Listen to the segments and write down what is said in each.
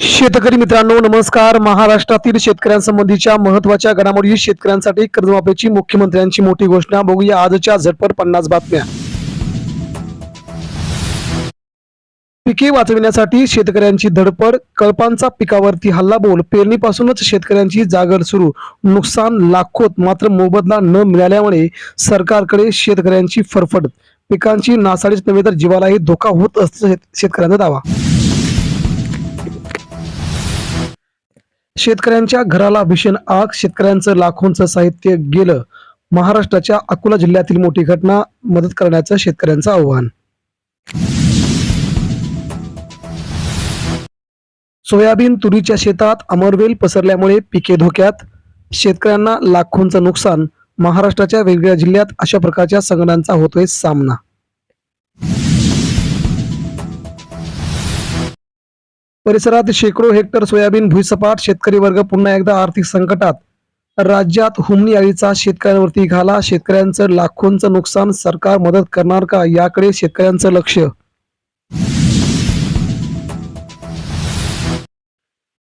शेतकरी मित्रांनो नमस्कार. महाराष्ट्रातील शेतकऱ्यांसंबंधीच्या महत्त्वाच्या घडामोडी शेतकऱ्यांसाठी कर्जमाफीची मुख्यमंत्र्यांची मोठी घोषणा. बघूया आजच्या झटपट पन्नास बातम्या. पिके वाचविण्यासाठी शेतकऱ्यांची धडपड कळपांचा पिकावरती हल्लाबोल पेरणीपासूनच शेतकऱ्यांची जागर सुरू. नुकसान लाखोत मात्र मोबदला न मिळाल्यामुळे सरकारकडे शेतकऱ्यांची फरफड पिकांची नासाडीच नव्हे तर जीवालाही धोका होत असल्याचा शेत- शेतकऱ्यांचा दावा. शेतकऱ्यांच्या घराला भीषण आग शेतकऱ्यांचं लाखोंचं साहित्य गेलं. महाराष्ट्राच्या अकोला जिल्ह्यातील मोठी घटना मदत करण्याचं शेतकऱ्यांचं आव्हान. सोयाबीन तुरीच्या शेतात अमरवेल पसरल्यामुळे पिके धोक्यात. शेतकऱ्यांना लाखोंचं नुकसान महाराष्ट्राच्या वेगवेगळ्या जिल्ह्यात अशा प्रकारच्या संकटांचा होतोय सामना. परिसरात शेकडो हेक्टर सोयाबीन भुईसपाट शेतकरी वर्ग पुन्हा एकदा आर्थिक संकटात. राज्यात हुमणी आळीचा शेतकऱ्यांवरती घाला. शेतकऱ्यांचं लाखोंचं नुकसान सरकार मदत करणार का? याकडे शेतकऱ्यांचं लक्ष.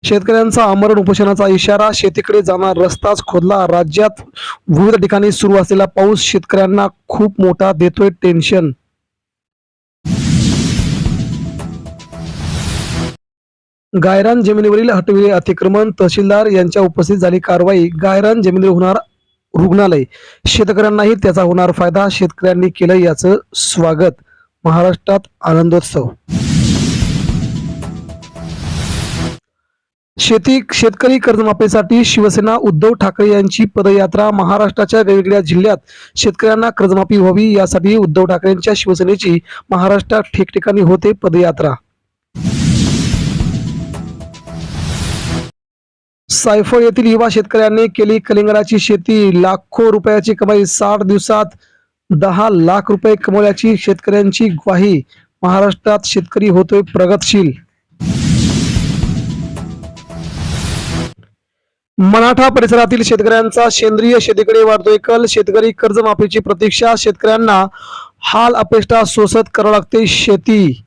शेतकऱ्यांचा आमरण उपोषणाचा इशारा शेतीकडे जाणार रस्ताच खोदला. राज्यात विविध ठिकाणी सुरू असलेला पाऊस शेतकऱ्यांना खूप मोठा देतोय टेन्शन गायरान जमिनीवरील हटविले अतिक्रमण तहसीलदार यांच्या उपस्थित झाली कारवाई गायरान जमिनीवर होणार रुग्णालय. शेतकऱ्यांनाही त्याचा होणार फायदा शेतकऱ्यांनी केलं याचं स्वागत. महाराष्ट्रात आनंदोत्सव. शेती शेतकरी कर्जमाफीसाठी शिवसेना उद्धव ठाकरे यांची पदयात्रा महाराष्ट्राच्या वेगवेगळ्या जिल्ह्यात शेतकऱ्यांना कर्जमाफी व्हावी यासाठी उद्धव ठाकरेंच्या शिवसेनेची महाराष्ट्रात ठिकठिकाणी होते पदयात्रा. सायफळ येथील युवा शेतकऱ्यांनी केली कलिंगडाची शेती. लाखो रुपयाची कमाई साठ दिवसात दहा लाख रुपये कमवल्याची शेतकऱ्यांची ग्वाही. महाराष्ट्रात शेतकरी होतोय प्रगतशील. मराठा परिसरातील शेतकऱ्यांचा सेंद्रिय शेतीकडे वाढतोय कल. शेतकरी कर्जमाफीची प्रतीक्षा शेतकऱ्यांना हाल अपेष्टा सोसत करावं लागते शेती.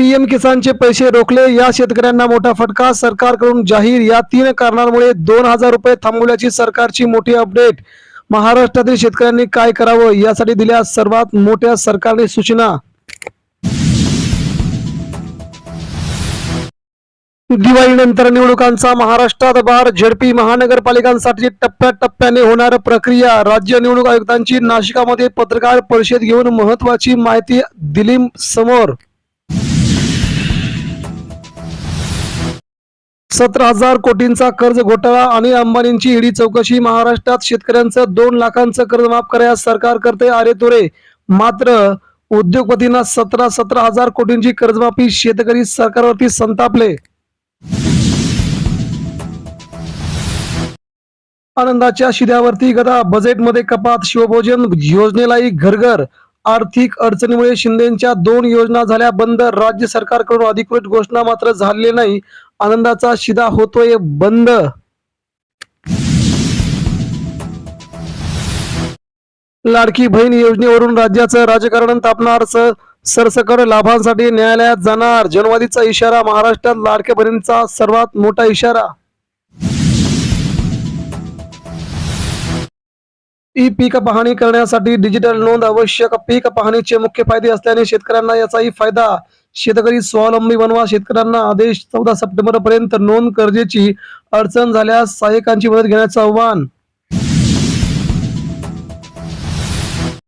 पीएम किसानचे पैसे रोखले. या शेतकऱ्यांना मोठा फटका. सरकारकडून जाहीर या तीन कारणांमुळे दोन हजार रुपये थांबवल्याची सरकारची मोठी अपडेट. महाराष्ट्रातील शेतकऱ्यांनी काय करावं यासाठी दिल्या सर्वात मोठ्या सरकारने सूचना. दिवाळीनंतर निवडणुकांचा महाराष्ट्रात बार. झडपी महानगरपालिकांसाठी टप्प्याटप्प्याने होणार प्रक्रिया. राज्य निवडणूक आयुक्तांची नाशिकामध्ये पत्रकार परिषद घेऊन महत्वाची माहिती दिली समोर. सतरा हजार कोटींचा कर्ज घोटाळा आणि अंबानींची ईडी चौकशी. महाराष्ट्रात शेतकऱ्यांचं दोन लाखांचं कर्ज माफ करायला सरकार करते आरे तुरे. मात्र उद्योगपतींना सतरा सतरा हजार कोटींची कर्जमाफी शेतकरी सरकारवरती संतापले. आनंदाच्या शिद्यावरती गदा. बजेटमध्ये कपात. शिवभोजन योजनेलाही घरघर. आर्थिक अडचणीमुळे शिंदेच्या दोन योजना झाल्या. बंद राज्य सरकारकडून अधिकृत घोषणा मात्र झाले नाही. आनंदाचा शिदा होतोय बंद. लाडकी बहीण योजनेवरून राज्याचं राजकारण तापणार स- सरसकट लाभांसाठी न्यायालयात जाणार. जनवादीचा इशारा महाराष्ट्रात लाडक्या बहिणींचा सर्वात मोठा इशारा. ई पीक पाहणी करण्यासाठी डिजिटल नोंद आवश्यक. पीक पाहणीचे मुख्य फायदे असल्याने शेतकऱ्यांना याचाही फायदा. शेतकरी स्वावलंबी बनवा. शेतकऱ्यांना आदेश चौदा सप्टेंबर पर्यंत नोंद गरजेची अडचण झाल्यास सहाय्यकांची मदत घेण्याचं आव्हान.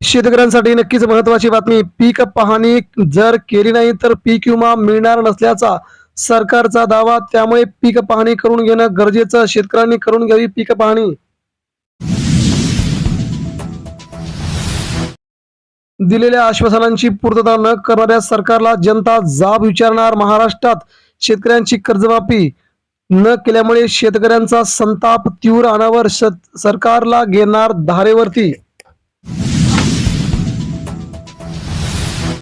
शेतकऱ्यांसाठी नक्कीच महत्वाची बातमी. पीक पाहणी जर केली नाही तर पीक विमा मिळणार नसल्याचा सरकारचा दावा. त्यामुळे पीक पाहणी करून घेणं गरजेचं. शेतकऱ्यांनी करून घ्यावी पीक पाहणी. दिलेल्या आश्वासनांची पूर्तता न करणाऱ्या सरकारला जनता जाब विचारणार. महाराष्ट्रात शेतकऱ्यांची कर्जमाफी न केल्यामुळे शेतकऱ्यांचा संताप तीव्र अनावर सरकारला घेणार धारेवरती.